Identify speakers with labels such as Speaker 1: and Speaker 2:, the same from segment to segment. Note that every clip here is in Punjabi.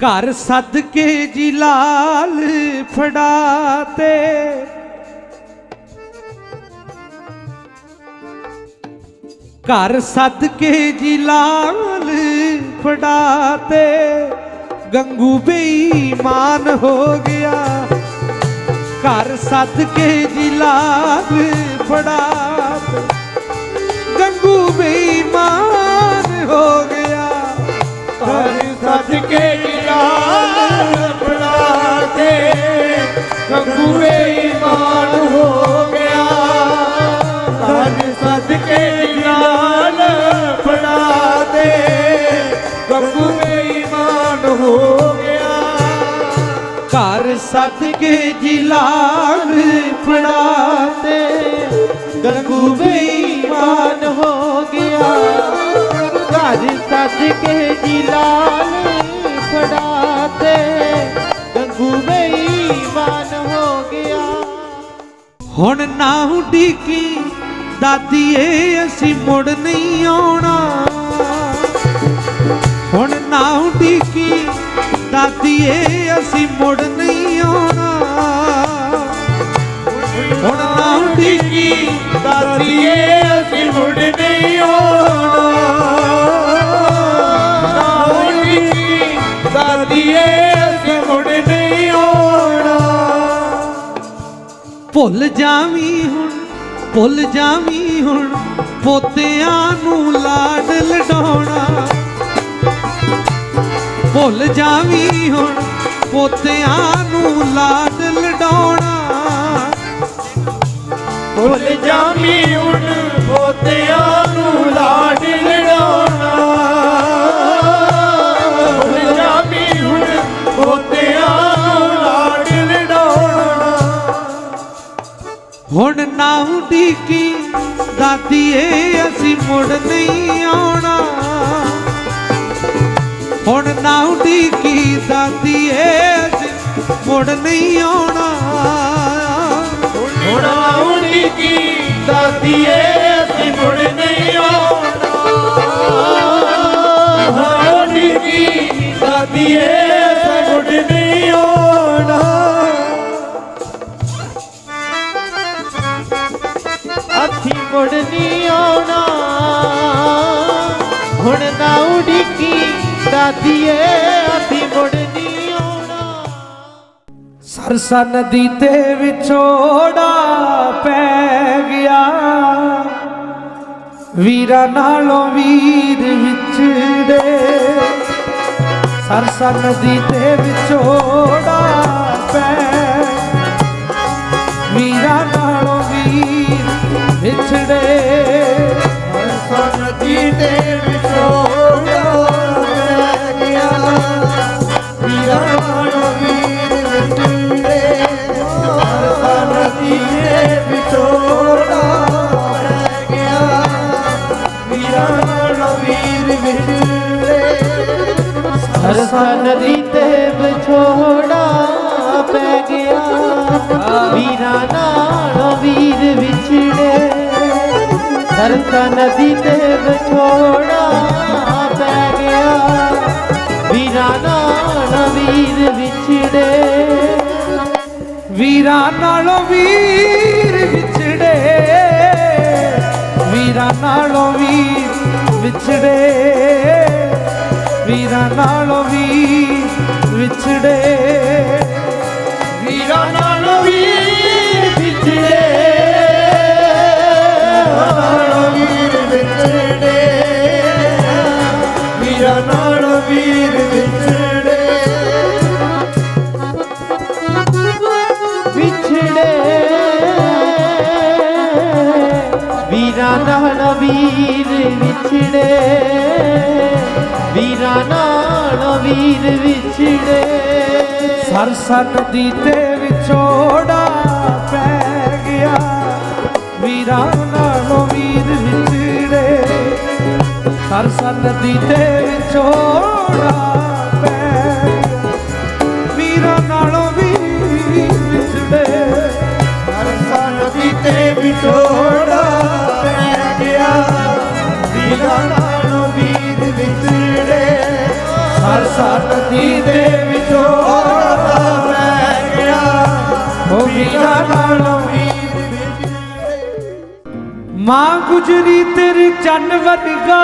Speaker 1: ਘਰ ਸੱਦ ਕੇ ਜੀ ਲਾਲ ਫੜਾਤੇ। ਘਰ ਸੱਦ ਕੇ ਜੀ ਲਾਲ ਫੜਾਤੇ। ਗੰਗੂ ਬੇਈਮਾਨ ਹੋ ਗਿਆ। ਘਰ ਸੱਦ ਕੇ ਜੀ ਲਾਲ ਫੜਾਤੇ। ਗੰਗੂ ਬੇਈਮਾਨ ਹੋ ਗਿਆ
Speaker 2: ਹਰ ਸੱਜ ਕੇ ਗਿਲਾਲ ਫੜਾ ਕੇ ਇਮਾਨ ਹੋ ਗਿਆ। ਹਰ ਸੱਜ ਕੇ ਗਿਲਾਲ ਦੇ ਗੰਗੂਏ ਇਮਾਨ ਹੋ ਗਿਆ।
Speaker 1: ਘਰ ਸੱਦ ਕੇ ਜੀ ਲਾਲ ਫੜਾਤੇ ਗੰਗੂ ਬੇਈਮਾਨ ਹੋ ਗਿਆ। ਘਰ ਕੇ ਜੀ ਲਾਲ ਫੜਾਤੇ, ਗੰਗੂ ਬੇਈਮਾਨ ਹੋ ਗਿਆ। ਹੁਣ ਨਾ ਉਡੀਕੀ ਦਾਦੀਏ ਅਸੀਂ ਮੁੜ ਨਹੀਂ ਆਉਣਾ। ਹੁਣ ਨਾ ਉਡੀਕੀ ਦਾਦੀਏ ਅਸੀਂ ਮੁੜ ਨਹੀਂ ਆਉਣਾ। ਹੁਣ ਨਾ ਉਡੀਕੀ
Speaker 2: ਦਾਦੀਏ ਅਸੀਂ ਮੁੜ ਨਹੀਂ ਆਉਣਾ।
Speaker 1: ਭੁੱਲ ਜਾਵੀਂ ਹੁਣ, ਭੁੱਲ ਜਾਵੀਂ ਹੁਣ, ਪੋਤਿਆਂ ਨੂੰ ਲਾਡ ਲਡਾਉਣਾ। ਭੁੱਲ ਜਾਵੀਂ ਹੁਣ, ਪੋਤਿਆਂ ਨੂੰ ਲਾਡ ਲਡਾਉਣਾ।
Speaker 2: ਭੁੱਲ ਜਾਮੀ ਹੁਣ, ਪੋਤਿਆਂ ਨਾ
Speaker 1: ਉਡੀਕੀ ਦਾਦੀਏ, ਅਸੀਂ ਮੁੜ ਨਹੀਂ ਆਉਣਾ। ਹੁਣ ਨਾ ਉਡੀਕੀ ਦਾਦੀਏ, ਅਸੀਂ ਮੁੜ ਨਹੀਂ ਆਉਣਾ। ਸਨ ਦੀ ਤੇ ਵਿਛੋੜਾ ਪੈ ਗਿਆ। ਵੀਰਾਂ ਨਾਲੋਂ ਵੀਰ ਵਿਛੜੇ ਸਰਸਾ ਨਦੀ ਤੇ ਵਿਛੋੜਾ ਪੈ ਵੀਰਾਂ ਨਾਲੋਂ ਵੀਰ ਵਿਛੜੇ ਸਰਸਾ ਨਦੀ ਤੇ ਵਿਛੋੜਾ ਪੈ ਗਿਆ। ਵੀਰਾਂ ਨਾਲ ਵੀਰ ਵਿਛੜੇ। ਵੀਰਾਂ ਨਾਲੋਂ ਵੀਰ ਵਿਛੜੇ। ਵੀਰਾਂ ਨਾਲੋਂ ਵੀਰ ਵਿਛੜੇ। ਵੀਰਾਂ ਨਾਲੋਂ ਵੀਰ ਵਿਛੜੇ। ਵੀਰਾਂ ਨਾਲੋਂ ਵੀਰ
Speaker 2: ਵੀਰ ਵਿਛੜੇ। ਵਿਛੜੇ। ਵੀਰਾਂ ਨਾਲ ਵੀਰ ਵਿਛੜੇ।
Speaker 1: ਵੀਰਾਂ ਨਾਲ ਵੀਰ ਵਿਛੜੇ। ਸਰਸਾ ਨਦੀ ਤੇ ਵਿਛੋੜਾ ਪੈ ਗਿਆ। ਵੀਰਾਂ ਸਰਸਾ ਨਦੀ ਤੇ ਵਿਛੋੜਾ ਪੈ ਗਿਆ ਵੀਰਾਂ ਨਾਲੋਂ ਵੀ ਵਿਛੜੇ
Speaker 2: ਹਰਸਾ ਦੀ ਤੇ ਵਿਛੋੜਾ ਪੈ ਗਿਆ। ਵੀਰਾਂ ਨਾਲੋਂ ਵੀਰ ਵਿਛੜੇ।
Speaker 1: ਸਰਸਾ ਦੀ ਦੇ ਵਿਚੋਂ
Speaker 2: ਮੈਂ ਗਿਆ।
Speaker 1: ਹੋ ਵੀਰਾ ਨਾਲੋਂ ਮਾਂ ਗੁਜਰੀ ਤੇਰੇ ਚੰਨ ਵਰਗਾ।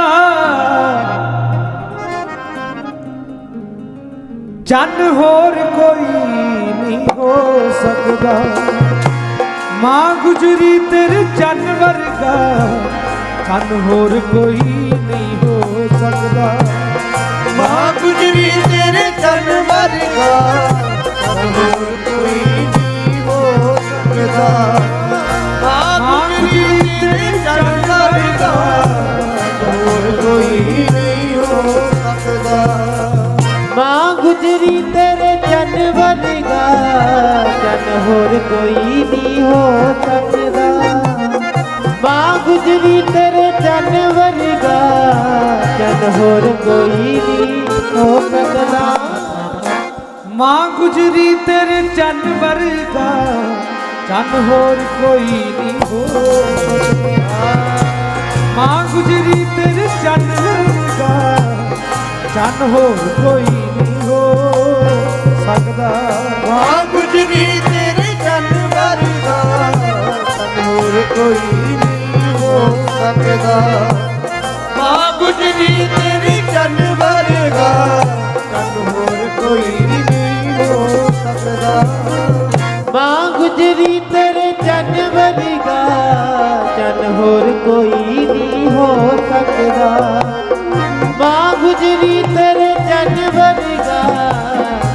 Speaker 1: ਚੰਨ ਹੋਰ ਕੋਈ ਨਹੀਂ ਹੋ ਸਕਦਾ। ਮਾਂ ਗੁਜਰੀ ਤੇਰੇ ਚੰਨ ਵਰਗਾ, ਚੰਨ ਹੋਰ ਕੋਈ ਨਹੀਂ ਹੋ ਸਕਦਾ।
Speaker 2: ਮਾਂ ਗੁਜਰੀ ਤੇਰੇ ਚੰਨ ਵਰਗਾ ਹੋਰ ਕੋਈ ਨਹੀਂ ਹੋ ਸਕਦਾ। ਵਰਗਾ ਹੋਰ ਕੋਈ ਨਹੀਂ ਹੋ ਸਕਦਾ।
Speaker 3: ਮਾਂ ਗੁਜਰੀ ਤੇਰੇ ਚੰਨ ਵਰਗਾ ਚੰਨ ਹੋਰ ਕੋਈ ਨਹੀਂ ਹੋ ਸਕਦਾ। ਮਾਂ ਗੁਜਰੀ ਤੇਰੇ ਚੰਨ ਵਰਗਾ ਚੰਨ ਹੋਰ ਕੋਈ ਨਹੀਂ ਹੋ ਸਕਦਾ।
Speaker 1: ਮਾਂ ਗੁਜਰੀ ਤੇਰੇ ਚੰਨ ਵਰਗਾ ਚੰਨ ਹੋਰ ਕੋਈ ਨਹੀਂ ਹੋ ਸਕਦਾ। ਕੋਈ ਨਹੀਂ ਹੋ ਸਕਦਾ
Speaker 2: ਮਾਂ ਗੁਜਰੀ ਤੇਰੇ ਚੰਨ ਵਰਗਾ ਤਨ ਹੋਰ ਕੋਈ ਨਹੀਂ ਹੋ ਸਕਦਾ। ਮਾਂ ਗੁਜਰੀ ਤੇਰੇ
Speaker 3: ਚੰਨ ਵਰਗਾ ਚੰਨ ਹੋਰ ਕੋਈ ਨਹੀਂ ਹੋ ਸਕਦਾ ਮਾਂ ਗੁਜਰੀ ਤੇਰੇ ਚੰਨ ਵਰਗਾ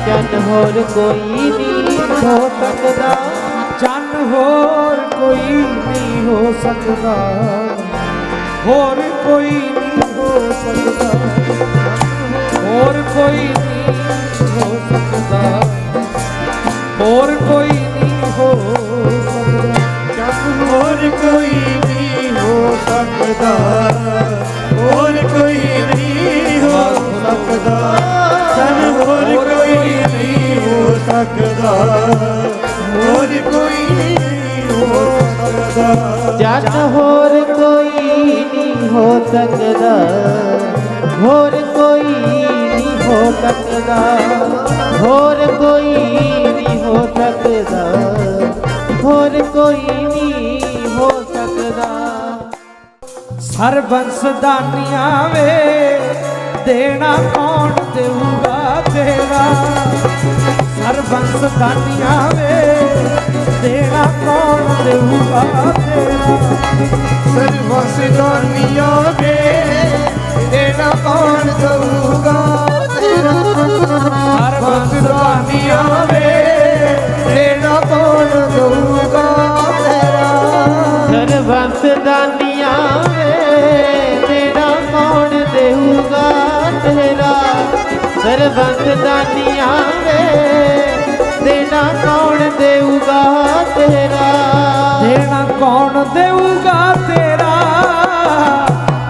Speaker 3: ਚੰਨ ਹੋਰ ਕੋਈ ਨਹੀਂ ਹੋ ਸਕਦਾ
Speaker 1: ਚੰਨ ਹੋਰ ਕੋਈ ਹੋ ਸਕਦਾ। ਹੋਰ ਕੋਈ ਨਹੀਂ ਹੋ ਸਕਦਾ। ਹੋਰ ਕੋਈ ਨਹੀਂ ਹੋ ਸਕਦਾ।
Speaker 3: ਜਨ ਹੋਰ ਕੋਈ ਨਹੀਂ ਹੋ ਸਕਦਾ, ਹੋਰ ਕੋਈ ਨਹੀਂ ਹੋ ਸਕਦਾ, ਹੋਰ ਕੋਈ ਨਹੀਂ ਹੋ ਸਕਦਾ, ਹੋਰ ਕੋਈ ਨਹੀਂ ਹੋ ਸਕਦਾ।
Speaker 1: ਸਰਬੰਸ ਦਾਨੀਆਂ ਵੇ, ਦੇਣਾ ਕੌਣ ਦੇਊਗਾ ਤੇਰਾ? ਸਰਬੰਸ ਦਾਨੀਆਂ ਵੇ ਦੇਣਾ ਕੌਣ ਦੇਊਗਾ? ਤੇਰਾ
Speaker 2: ਸਰਵਸ ਦਾਨੀਆਂ ਵੇ ਦੇਣਾ ਕੌਣ ਦਊਗਾ? ਤੇਰਾ ਸਰਵਸ ਦਾਨੀਆਂ ਵੇ ਦੇਣਾ ਕੌਣ ਦਊਗਾ? ਤੇਰਾ
Speaker 3: ਸਰਬੰਸ ਦਾਨੀਆਂ ਵੇ ਤੇਰਾ ਕੌਣ ਦੇਊਗਾ? ਤੇਰਾ ਸਰਬੰਸ ਦਾਨੀਆਂ ਵੇ ਦੇਣਾ ਕੌਣ ਦੇਊਗਾ ਤੇਰਾ?
Speaker 1: ਦੇਣਾ ਕੌਣ ਦੇਊਗਾ ਤੇਰਾ?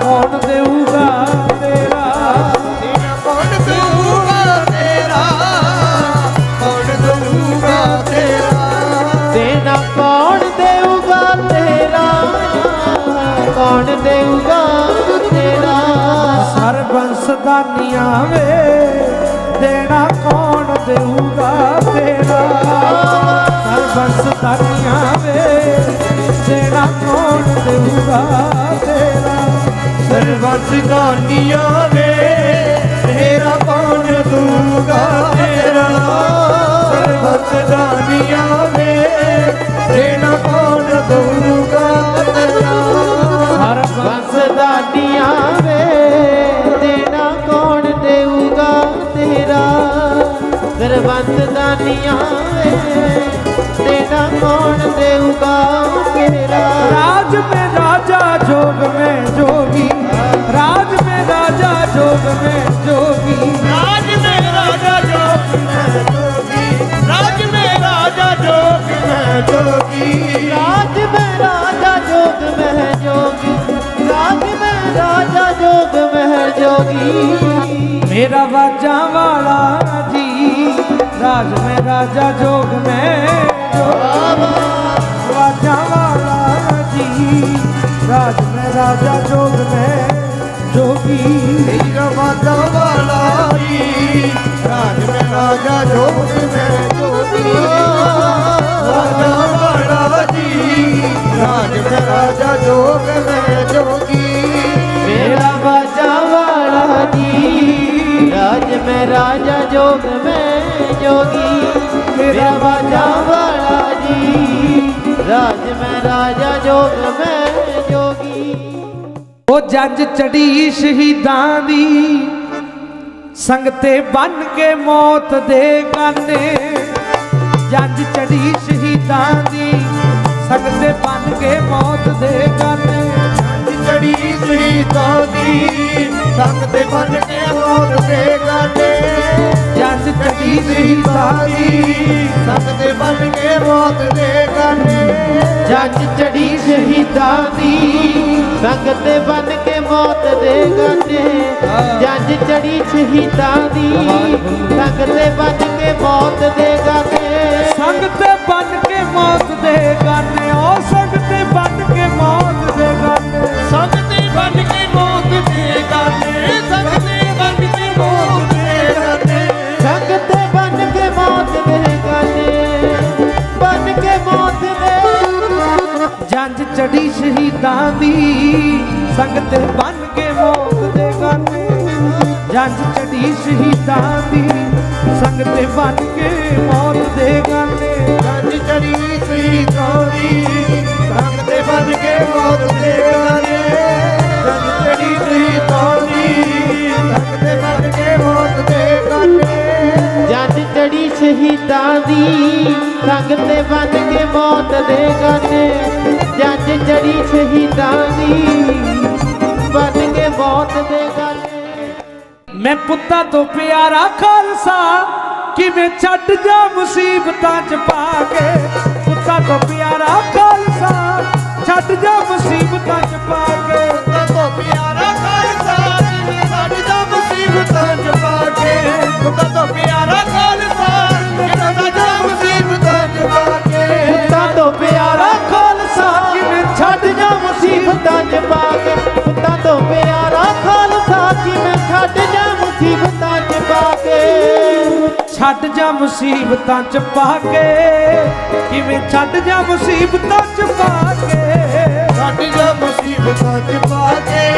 Speaker 1: ਕੌਣ ਦੇਊਗਾ ਤੇਰਾ?
Speaker 2: ਦੇਣਾ ਕੌਣ ਦਊਗਾ ਤੇਰਾ? ਕੌਣ ਦਊਗਾ ਤੇਰਾ?
Speaker 3: ਦੇਣਾ ਕੌਣ ਦੇਊਗਾ ਤੇਰਾ? ਕੌਣ ਦੇਊਗਾ ਤੇਰਾ?
Speaker 1: ਸਰਬੰਸ ਦਾਨੀਆਂ ਵੇ। ਦਾਨੀਆਂ ਵੇ ਦੇਣਾ ਕੌਣ ਦੇਊਗਾ ਤੇਰਾ?
Speaker 2: ਸਰਬੰਸ ਦਾਨੀਆਂ ਵੇ ਤੇਰਾ ਕੌਣ ਦਊਗਾ ਤੇਰਾ? ਸਰਬੰਸ ਦਾਨੀਆਂ ਵੇ ਦੇਣਾ ਕੌਣ ਦਊਗਾ ਤੇਰਾ?
Speaker 3: ਸਰਬੰਸ ਦਾਨੀਆਂ ਵੇ ਦੇਣਾ ਕੌਣ ਦੇਊਗਾ ਤੇਰਾ? ਸਰਬੰਸ ਦਾਨੀਆਂ ਵੇ ना कौन देव
Speaker 1: राज में राजा जोग में जोगी। राज में राजा जोग में जोगी।
Speaker 2: राज में राजा जोग में जोगी। राज में राजा जोग में जोगी।
Speaker 3: राज में राजा जोग में जोगी। राज में राजा जोग में जोगी।
Speaker 1: मेरा बाजा वाला जी राज में राजा जोग में ਵਾਜਾ ਵਾਲਾ ਜੀ ਰਾਜ ਮੈਂ ਰਾਜਾ ਜੋਗ ਮੈਂ ਜੋਗੀ
Speaker 2: ਮੇਰਾ ਵਾਜਾ ਵਾਲਾ ਜੀ ਰਾਜ ਮੈਂ ਰਾਜਾ ਜੋਗ ਮੈਂ ਜੋਗੀ ਵਾਜਾ ਵਾਲਾ ਜੀ ਰਾਜ ਮੈਂ ਰਾਜਾ ਜੋਗ ਮੈਂ ਜੋਗੀ
Speaker 3: ਮੇਰਾ ਵਾਜਾ ਵਾਲਾ ਜੀ ਰਾਜ ਮੈਂ ਰਾਜਾ ਜੋਗ ਮੈਂ ਜੋਗੀ ਮੇਰਾ ਵਾਜਾ ਵਾਲਾ ਜੀ ਰਾਜ ਮੈਂ ਰਾਜਾ ਜੋਗ, ਮੈਂ ਜੋਗੀ।
Speaker 1: ਉਹ ਜੱਜ ਚੜੀ ਸ਼ਹੀਦਾਂ ਦੀ ਸੰਗ ਤੇ ਬਨ ਕੇ ਮੌਤ ਦੇ ਗਾਨੇ ਜੱਜ ਚੜੀ ਸ਼ਹੀਦਾਂ ਦੀ ਸੰਗ ਤੇ ਬਨ ਕੇ ਮੌਤ ਦੇ ਗਾਨੇ
Speaker 2: ਜੜੀ ਸ਼ਹੀਦਾਂ ਦੀ ਸੰਗ ਤੇ ਬਨ ਕੇ ਮੌਤ ਦੇ ਗਾਨੇ
Speaker 1: ਜੱਜ ਚੜੀ ਸ਼ਹੀਦਾਂ ਦੀ
Speaker 2: ਸੰਗ ਤੇ ਬਨ ਕੇ ਮੌਤ ਦੇ ਗਾਨੇ
Speaker 3: ਜੱਜ ਚੜੀ ਸ਼ਹੀਦਾਂ ਦੀ ਸੰਗ ਤੇ ਬਨ ਕੇ ਮੌਤ ਦੇ ਗਾਨੇ ਜੱਜ ਚੜੀ ਸ਼ਹੀਦਾਂ ਦੀ ਸੰਗ ਤੇ ਬਨ ਕੇ ਮੌਤ ਦੇ ਗਾਨੇ
Speaker 1: ਸੰਗ ਤੇ ਬਨ ਕੇ ਮੌਤ ਦੇ ਗਾਨੇ ਉਹ ਸੰਗ ਤੇ ਬਨ ਕੇ ਮੌਤ ਸ਼ਹੀਦਾਂ ਦੀ ਸੰਗ ਤੇ ਬਨ ਕੇ ਮੌਤ ਦੇ ਗਾਨੇ। ਜੰਜ ਚੜੀ ਸ਼ਹੀਦਾਂ ਦੀ ਸੰਗ ਤੇ ਬਨ ਕੇ ਮੌਤ ਦੇ ਗਾਨੇ।
Speaker 2: ਜੰਜ ਚੜੀ ਸ਼ਹੀਦਾਂ ਦੀ ਸੰਗ ਤੇ ਬਨ ਕੇ ਮੌਤ ਦੇ ਗਾਨੇ। ਜੰਜ ਚੜੀ ਸ਼ਹੀਦਾਂ ਦੀ ਸੰਗ ਤੇ ਕੇ ਮੌਤ ਦੇ ਗਾਨੇ।
Speaker 3: ਜੱਜ ਚੜੀ ਸ਼ਹੀਦਾਂ ਦੀ ਸੰਗ ਤੇ ਬਨ ਕੇ ਮੌਤ ਦੇ ਗਾਨੇ। ਜੱਜ ਚੜੀ ਸ਼ਹੀਦਾਂ ਦੀ ਬਨ ਕੇ ਮੌਤ ਦੇ ਗਾਨੇ
Speaker 1: ਮੈਂ ਪੁੱਤਾਂ ਤੋਂ ਪਿਆਰਾ ਖਾਲਸਾ, ਕਿਵੇਂ ਛੱਡ ਜਾ ਮੁਸੀਬਤਾਂ ਚ ਪਾ ਕੇ? ਪੁੱਤਾਂ ਤੋਂ ਪਿਆਰਾ ਛੱਡ ਜਾ ਮੁਸੀਬਤਾਂ ਚ ਪਾ ਕੇ।
Speaker 3: ਕਿਵੇਂ ਛੱਡ ਜਾ ਮੁਸੀਬਤਾਂ ਚ ਪਾ ਕੇ?
Speaker 2: ਸਾਡੀ ਦਾ ਮੁਸੀਬਤਾਂ ਚ ਪਾ ਕੇ।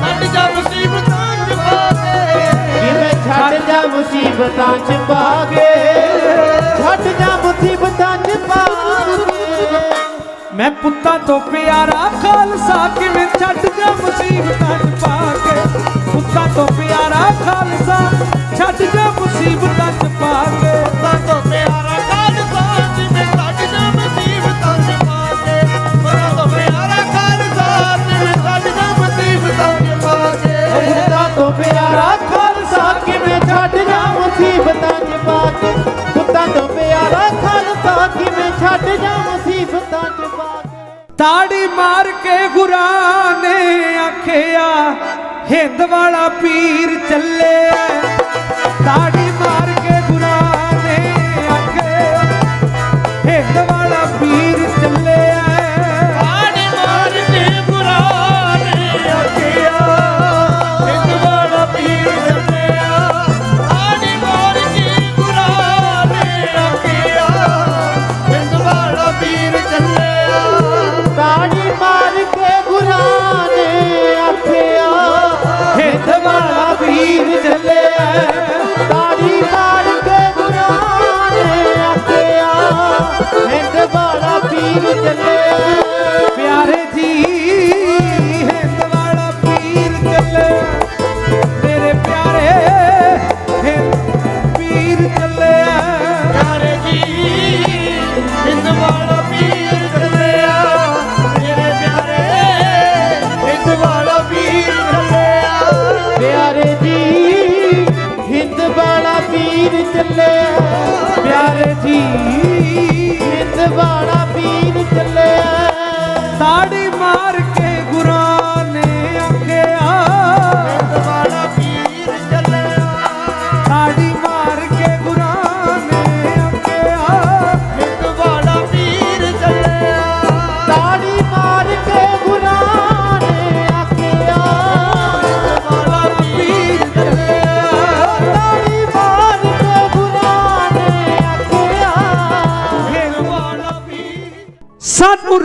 Speaker 2: ਸਾਡੀ ਦਾ ਮੁਸੀਬਤਾਂ ਚ ਪਾ ਕੇ।
Speaker 3: ਕਿਵੇਂ ਛੱਡ ਜਾ ਮੁਸੀਬਤਾਂ ਚ ਪਾ ਕੇ? ਛੱਡ ਜਾ ਮੁਸੀਬਤਾਂ ਚ ਪਾ ਕੇ।
Speaker 1: ਮੈਂ ਪੁੱਤਾਂ ਤੋਂ ਪਿਆਰਾ ਖਾਲਸਾ ਕਿਵੇਂ ਛੱਡ ਜਾ ਮੁਸੀਬਤਾਂ ਚ ਪਾ ਕੇ? ਪੁੱਤਾਂ ਤੋਂ ਪਿਆਰਾ ਖਾਲਸਾ ਛੱਡ ਜਾ ਮੁਸੀਬਤਾਂ ਚ ਪਾ ਕੇ
Speaker 2: ਤਾਂ ਤੋਂ ਪਿਆਰਾ ਖਾਲਸਾ ਜਿਵੇਂ ਸਾਡੀ ਦਾ ਮੁਸੀਬਤਾਂ ਚ ਪਾ ਕੇ ਤਾਂ ਤੋਂ ਪਿਆਰਾ ਖਾਲਸਾ ਜਿਵੇਂ ਸਾਡੀ ਦਾ ਮੁਸੀਬਤਾਂ ਚ ਪਾ ਕੇ
Speaker 3: ਪੁੱਤਾਂ ਤੋਂ ਪਿਆਰਾ ਖਾਲਸਾ ਕਿਵੇਂ ਛੱਡ ਜਾ ਮੁਸੀਬਤਾਂ ਚ ਪਾ ਕੇ ਪੁੱਤਾਂ ਤੋਂ ਪਿਆਰਾ ਖਾਲਸਾ ਕਿਵੇਂ ਛੱਡ ਜਾ ਮੁਸੀਬਤਾਂ ਚ ਪਾ ਕੇ
Speaker 1: ਤਾੜੀ ਮਾਰ ਕੇ ਗੁਰਾਂ ਨੇ ਆਖਿਆ ਹਿੰਦ ਵਾਲਾ ਪੀਰ
Speaker 3: ਚੱਲੇ
Speaker 1: ਤਾੜੀ ਮਾਰ ਕੇ ਗੁਰਾਂ ਨੇ ਆਖਿਆ
Speaker 2: ਹਿੰਦ ਵਾਲਾ ਪੀਰ ਵਾਲਾ ਪੀਰ ਚੱਲਿਆ
Speaker 3: ਤਾੜੀ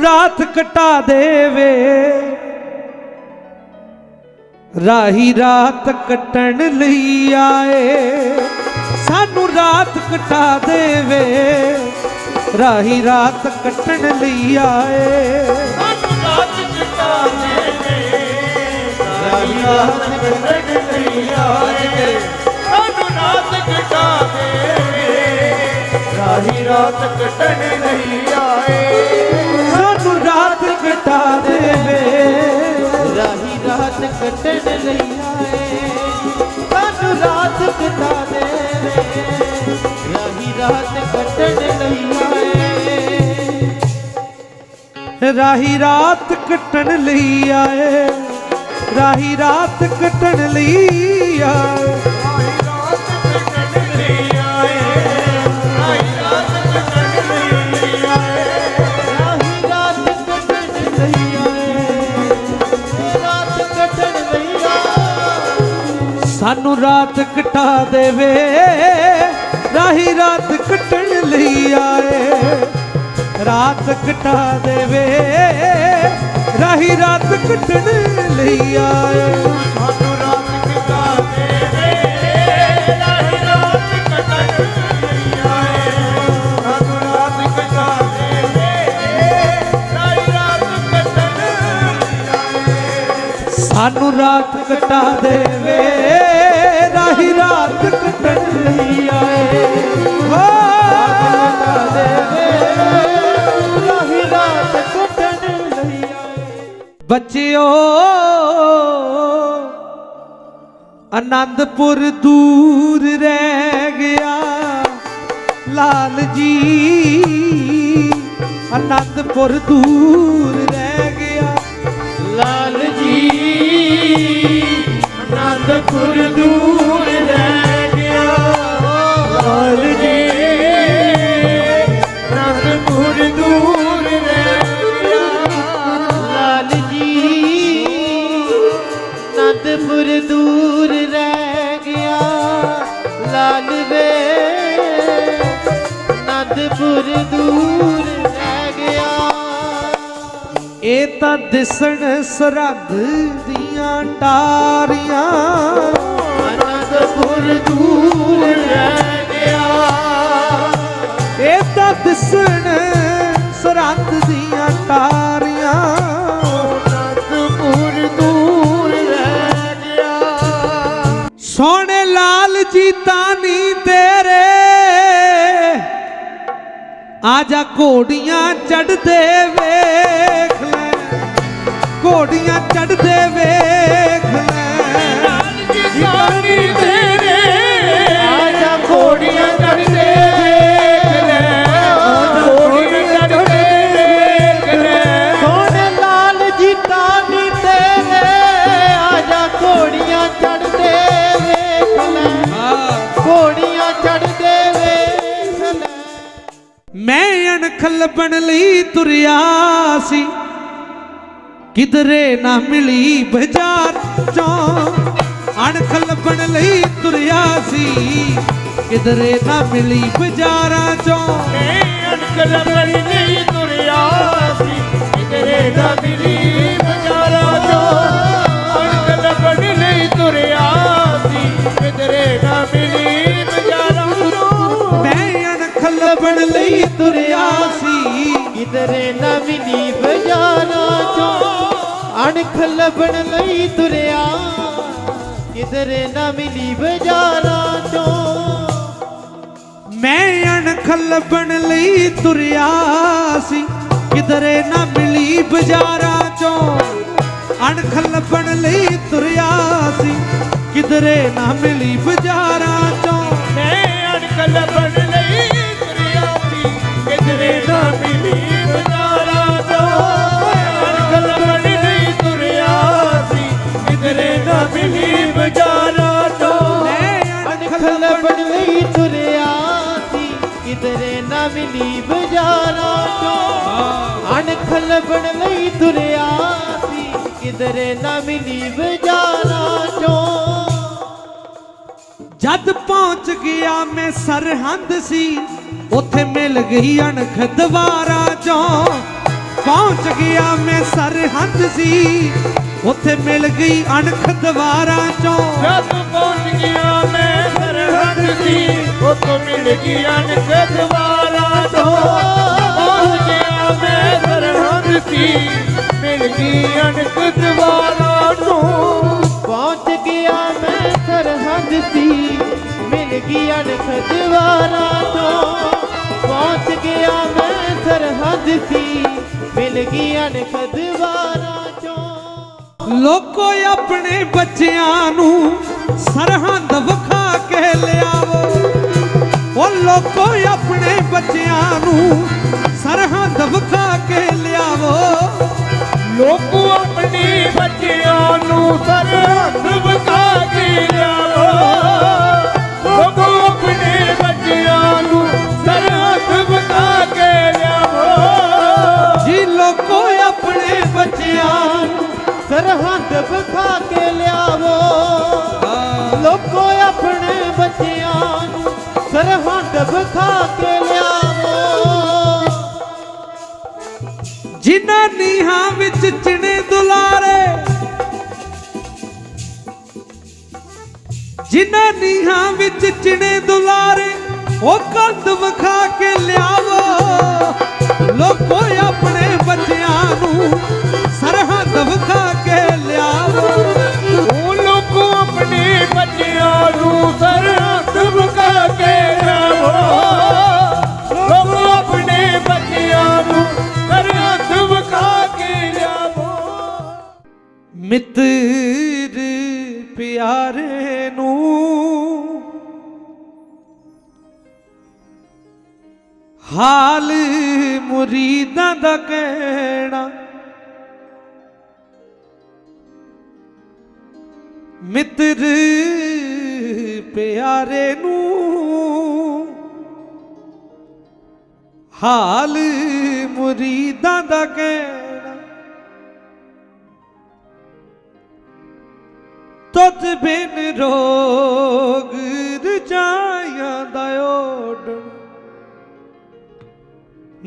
Speaker 1: ਰਾਤ ਕਟਾ ਦੇਵੇ। ਰਾਹੀ ਰਾਤ ਕੱਟਣ ਲਈ ਆਏ, ਸਾਨੂੰ ਰਾਤ ਕਟਾ ਦੇਵੇ। ਰਾਹੀ ਰਾਤ ਕੱਟਣ ਲਈ ਆਏ।
Speaker 2: ਸਾਨੂੰ ਰਾਤ ਕਟਾ ਦੇਵੇ। ਰਾਹੀ ਰਾਤ ਕੱਟਣ ਲਈ ਆਏ। ਸਾਨੂੰ ਰਾਤ ਕਟਾ ਦੇਵੇ। ਰਾਹੀ ਰਾਤ ਕੱਟਣ ਲਈ
Speaker 3: ਰਾਹੀ ਰਾਤ ਕੱਟਣ ਲਈ ਆਏ। ਰਾਹੀ ਰਾਤ ਕੱਟਣ ਲਈ ਆਏ।
Speaker 1: ਸਾਨੂੰ ਰਾਤ ਕਟਾ ਦੇਵੇ। ਰਾਹੀ ਰਾਤ ਕੱਟਣ ਲਈ ਆਏ। ਰਾਤ ਕਟਾ ਦੇਵੇ। ਰਾਹੀ ਰਾਤ ਕੱਟਣ ਲਈ ਆਏ
Speaker 2: ਸਾਨੂੰ ਰਾਤ ਕਟਾ ਦੇਵੇ। ਰਾਹੀ ਰਾਤ ਕੱਟਣ ਲਈ ਆਏ ਸਾਨੂੰ ਰਾਤ ਕਟਾ ਦੇਵੇ। ਰਾਹੀ ਰਾਤ ਕੱਟਣ ਲਈ ਆਏ
Speaker 1: ਸਾਨੂੰ ਰਾਤ ਕਟਾ ਦੇਵੇ। ਰਾਹੀ ਰਾਤ ਕੱਟਣ ਲਈ ਆਏ ਹੋ ਬੱਚਿਓ ਆਨੰਦਪੁਰ ਦੂਰ ਰਹਿ ਗਿਆ। ਲਾਲ ਜੀ ਆਨੰਦਪੁਰ ਦੂਰ ਰਹਿ ਗਿਆ।
Speaker 3: ਲਾਲ ਜੀ, ਅਨੰਦਪੁਰ ਦੂਰ
Speaker 1: ਤਾਂ ਦਿਸਣ ਸਰਹੱਦ ਦੀਆਂ ਟਾਰੀਆਂ।
Speaker 3: ਅਨੰਦਪੁਰ ਦੂਰ ਰਹਿ ਗਿਆ।
Speaker 1: ਇਹ ਤਾਂ ਦਿਸਣ ਸਰਹੱਦ ਦੀਆਂ ਟਾਰੀਆਂ।
Speaker 2: ਅਨੰਦਪੁਰ ਦੂਰ ਰਹਿ ਗਿਆ।
Speaker 1: ਸੋਹਣੇ ਲਾਲ ਜੀ ਤਾਨੀ ਤੇਰੇ। ਆਜਾ ਘੋੜੀਆਂ ਚੜਦੇ ਲੈ ਘੋੜੀਆਂ ਚੜਦੇ ਵੇਖ ਲੈ।
Speaker 2: ਜਿਤਾਨੀ ਤੇਰੇ। ਆਜਾ ਘੋੜੀਆਂ ਚੜਦੇ ਵੇਖ ਲੈ। ਘੋੜੀਆਂ ਚੜਦੇ ਵੇਖ ਲੈ।
Speaker 3: ਸੋਹਣੇ ਲਾਲ ਜੀ ਤਾਨੀ ਤੇਰੇ। ਆਜਾ ਘੋੜੀਆਂ ਚੜਦੇ ਵੇਖ ਲੈ। ਘੋੜੀਆਂ ਚੜਦੇ ਵੇਖ ਲੈ।
Speaker 1: ਮੈਂ ਅਣਖ ਲੱਭਣ ਲਈ ਤੁਰਿਆ ਸੀ। ਕਿਧਰੇ ਨਾ ਮਿਲੀ ਬਾਜ਼ਾਰ ਚੋਂ। ਅਣਖ ਲੱਭਣ ਲਈ ਤੁਰਿਆ ਸੀ। ਕਿਧਰੇ ਨਾ ਮਿਲੀ ਬਾਜ਼ਾਰਾਂ ਚੋਂ।
Speaker 2: ਅਣਖ ਲੱਭਣ ਲਈ ਤੁਰਿਆ ਸੀ। ਕਿਧਰੇ ਨਾ ਮਿਲੀ ਬਜ਼ਾਰਾਂ ਚੋਂ। ਅਣਖ ਲੱਭਣ ਲਈ ਤੁਰਿਆ ਸੀ। ਕਿਧਰੇ ਨਾ ਮਿਲੀ ਬਜ਼ਾਰਾਂ ਚੋਂ।
Speaker 1: ਮੈਂ ਅਣਖ ਲੱਭਣ ਲਈ ਤੁਰਿਆ
Speaker 3: ਕਿਧਰੇ ਨਾ ਮਿਲੀ ਬਾਜ਼ਾਰਾਂ ਚੋਂ ਅਣਖ ਲੱਭਣ ਲਈ ਤੁਰਿਆ। ਕਿਧਰੇ ਨਾ ਮਿਲੀ ਬਾਜ਼ਾਰਾਂ ਚੋਂ
Speaker 1: ਮੈਂ ਅਣਖ ਲੱਭਣ ਲਈ ਤੁਰਿਆ ਸੀ। ਕਿਧਰੇ ਨਾ ਮਿਲੀ ਬਾਜ਼ਾਰਾਂ ਚੋਂ ਅਣਖ ਲੱਭਣ ਲਈ ਤੁਰਿਆ ਸੀ। ਕਿਧਰੇ ਨਾ ਮਿਲੀ ਬਾਜ਼ਾਰਾਂ
Speaker 2: ਮਿਲੀ ਬਾਜ਼ਾਰਾਂ ਚੋਂ। ਅਣਖ ਲੱਭਣ ਲਈ ਤੁਰਿਆ ਸੀ। ਕਿਧਰੇ ਨਾ ਮਿਲੀ ਬਾਜ਼ਾਰਾਂ ਚੋਂ।
Speaker 1: ਜਦ ਪਹੁੰਚ ਗਿਆ ਮੈਂ ਸਰਹੰਦ ਸੀ। ਉੱਥੇ ਮਿਲ ਗਈ ਅਣਖ ਦਵਾਰਾਂ ਚੋਂ। ਪਹੁੰਚ ਗਿਆ ਮੈਂ ਸਰਹੰਦ ਸੀ। ਉੱਥੇ ਮਿਲ ਗਈ ਅਣਖ ਦਵਾਰਾਂ ਚੋਂ।
Speaker 2: ਜਦ ਪਹੁੰਚ ਗਿਆ ਮੈਂ ਸਰਹੱਦ ਸੀ। ਉਤੋਂ ਮਿਲ ਗਈ ਅਣਖ ਦਵਾਰਾਂ ਤੋਂ ਪਹੁੰਚ ਗਿਆ ਮੈਂ ਸਰਹੱਦ ਸੀ ਮਿਲ ਗਈ ਅਣਖ ਦਵਾਰਾਂ ਤੋਂ।
Speaker 3: ਪਹੁੰਚ ਗਿਆ ਮੈਂ ਸਰਹੱਦ ਸੀ ਮਿਲ ਗਈ ਅਣਖ ਦੀਵਾਰਾਂ ਤੋਂ। ਪਹੁੰਚ ਗਿਆ ਮੈਂ ਸਰਹੱਦ ਸੀ ਮਿਲ ਗਈ ਅਣਖ ਦੀਵਾਰਾਂ ਚੋਂ
Speaker 1: ਲੋਕੋ ਆਪਣੇ ਬੱਚਿਆਂ ਨੂੰ ਸਰਹੰਦ ਵਿਖਾ ਕੇ ਲਿਆ ਉਹ ਲੋਕੋ ਆਪਣੇ ਬੱਚਿਆਂ ਨੂੰ ਸਰਹੰਦ ਵਿਖਾ ਕੇ ਲਿਆਵੋ।
Speaker 2: ਲੋਕੋ ਆਪਣੇ ਬੱਚਿਆਂ ਨੂੰ ਸਰਹੱਦ
Speaker 1: ਹਾਲ ਮੁਰੀਦਾਂ ਦਾ ਕਹਿਣਾ। ਮਿੱਤਰ ਪਿਆਰੇ ਨੂੰ ਹਾਲ ਮੁਰੀਦਾਂ ਦਾ ਕਹਿਣਾ। ਤੁਧ ਬਿਨ ਰੋਗ ਰਜਾਈਆਂ ਦਾ ਓਡਣ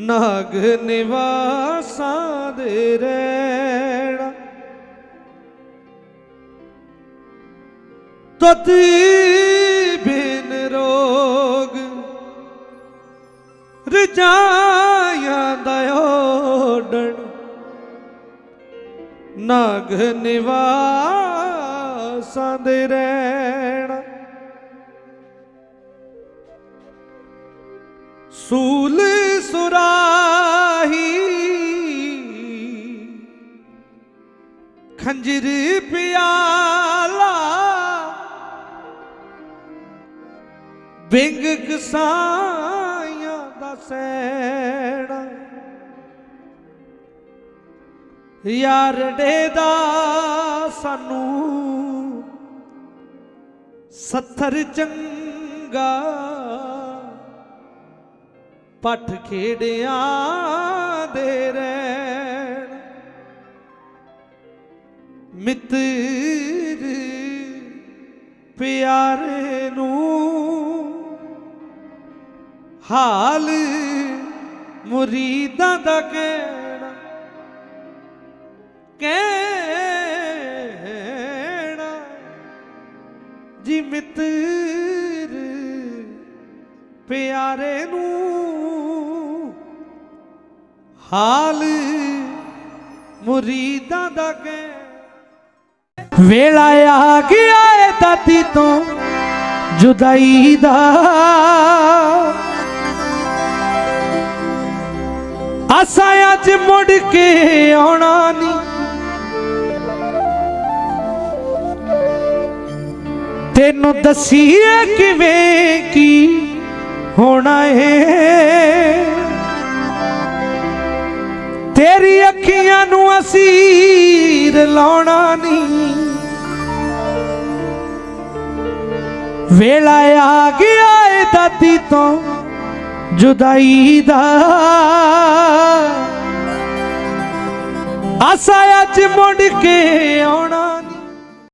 Speaker 1: ਨਾਗ ਨਿਵਾਸਾਂ ਦੇ ਰਹਿਣਾ ਤੁਧ ਬਿਨ ਰੋਗ ਰਜਾਈਆਂ ਦਾ ਓਡਣ ਨਾਗ ਨਿਵਾਸਾਂ ਦੇ ਰਹਿਣਾ ਸੂਲ ਸੁਰਾਹੀ। ਖੰਜਰ ਪਿਆਲਾ। ਬਿੰਗ ਕਸਾਈਆਂ ਦਾ ਸੈਣਾ। ਯਾਰੜੇ ਦਾ ਸਾਨੂੰ ਸੱਥਰ ਚੰਗਾ ਪੱਠ ਖੇੜਿਆਂ ਦੇ ਰਹਿਣ। ਮਿੱਤਰ ਪਿਆਰੇ ਨੂੰ ਹਾਲ ਮੁਰੀਦਾਂ ਦਾ ਕਹਿਣਾ ਕਹਿਣਾ, ਜੀ ਮਿੱਤਰ ਪਿਆਰੇ ਨੂੰ ਹਾਲ ਮੁਰੀਦਾਂ ਦਾ ਕਹਿ। ਵੇਲਾ ਆ ਗਿਆ ਏ ਦਾਦੀ ਤੋਂ ਜੁਦਾਈ ਦਾ। ਆਸਾਂ ਅੱਜ ਮੁੜ ਕੇ ਆਉਣਾ ਨਹੀਂ ਤੈਨੂੰ ਦਸੀਏ ਕਿਵੇਂ ਕੀ ਹੋਣਾ ਏ। ਤੇਰੀ ਅੱਖੀਆਂ ਨੂੰ ਅਸੀਰ ਲਾਉਣਾ ਨਹੀਂ। ਵੇਲਾ ਆ ਗਿਆ ਏ ਦਾਦੀ ਤੋਂ ਜੁਦਾਈ ਦਾ। ਆਸਾ ਅੱਜ ਮੁੜ ਕੇ ਆਉਣਾ